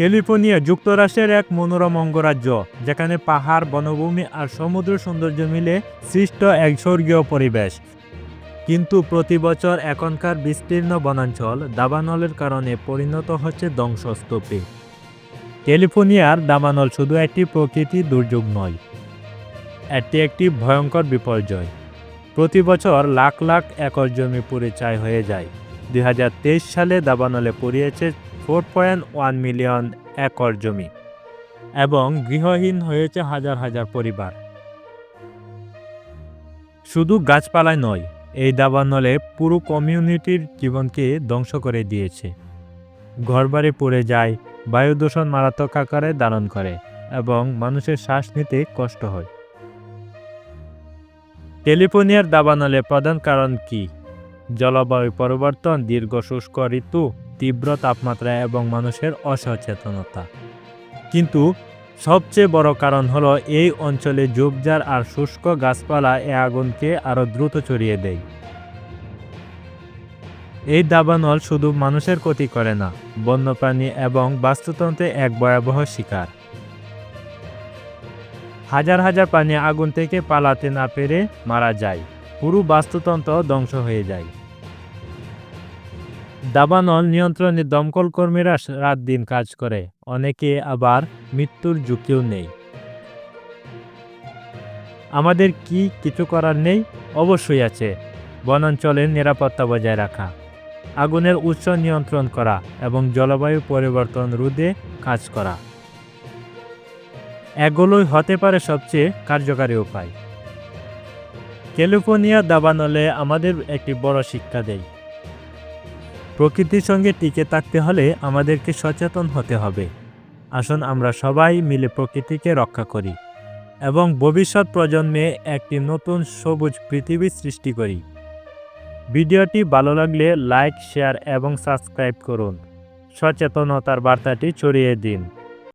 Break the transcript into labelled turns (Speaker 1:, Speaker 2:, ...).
Speaker 1: California যুক্তরাষ্ট্রের এক মনোরম অঙ্গরাজ্য, যেখানে পাহাড়, বনভূমি আর সমুদ্র সৌন্দর্য মিলে সৃষ্ট এক স্বর্গীয় পরিবেশ। কিন্তু প্রতি বছর এখনকার বিস্তীর্ণ বনাঞ্চল দাবানলের কারণে পরিণত হচ্ছে ধ্বংসস্তূপে। ক্যালিফোর্নিয়ার দাবানল শুধু একটি প্রকৃতি দুর্যোগ নয়, এটি একটি ভয়ঙ্কর বিপর্যয়। প্রতি বছর লাখ লাখ একর জমি পুড়ে হয়ে যায়। দুই হাজার তেইশ সালে দাবানলে পুড়িয়েছে four point one million acre জমি এবং গৃহহীন হয়েছে হাজার হাজার পরিবার। শুধু গাছপালায় নয়, এই দাবানলে পুরো কমিউনিটির জীবনকে ধ্বংস করে দিয়েছে। ঘরবাড়ি পুড়ে যায় বায়ু দূষণ মারাত্মক আকারে ধারণ করে এবং মানুষের শ্বাস নিতে কষ্ট হয়। ক্যালিফোর্নিয়ার দাবানলে প্রধান কারণ কি? জলবায়ু পরিবর্তন, দীর্ঘ শুষ্ক ঋতু তীব্র তাপমাত্রা এবং মানুষের অসচেতনতা। কিন্তু সবচেয়ে বড় কারণ হলো এই অঞ্চলে ঝোপঝাড় আর শুষ্ক গাছপালা এ আগুনকে আরও দ্রুত ছড়িয়ে দেয়। এই দাবানল শুধু মানুষের ক্ষতি করে না, বন্যপ্রাণী এবং বাস্তুতন্ত্রে এক ভয়াবহ শিকার। হাজার হাজার প্রাণী আগুন থেকে পালাতে না পেরে মারা যায়, পুরো বাস্তুতন্ত্র ধ্বংস হয়ে যায়। দাবানল নিয়ন্ত্রণে দমকল কর্মীরা রাত দিন কাজ করে। অনেকে আবার মৃত্যুর ঝুঁকিও নেই। আমাদের কি কিছু করার নেই? অবশ্যই আছে। বনাঞ্চলের নিরাপত্তা বজায় রাখা। আগুনের উৎস নিয়ন্ত্রণ করা এবং জলবায়ু পরিবর্তন রোধে কাজ করা। এগুলোই হতে পারে সবচেয়ে কার্যকারী উপায়। ক্যালিফোর্নিয়া দাবানলে আমাদের একটি বড় শিক্ষা দেয়। প্রকৃতির সঙ্গে টিকে থাকতে হলে আমাদেরকে সচেতন হতে হবে। আসুন আমরা সবাই মিলে প্রকৃতিকে রক্ষা করি এবং ভবিষ্যৎ প্রজন্মে একটি নতুন সবুজ পৃথিবী সৃষ্টি করি। ভিডিওটি ভালো লাগলে লাইক, শেয়ার এবং সাবস্ক্রাইব করুন। সচেতনতার বার্তাটি ছড়িয়ে দিন।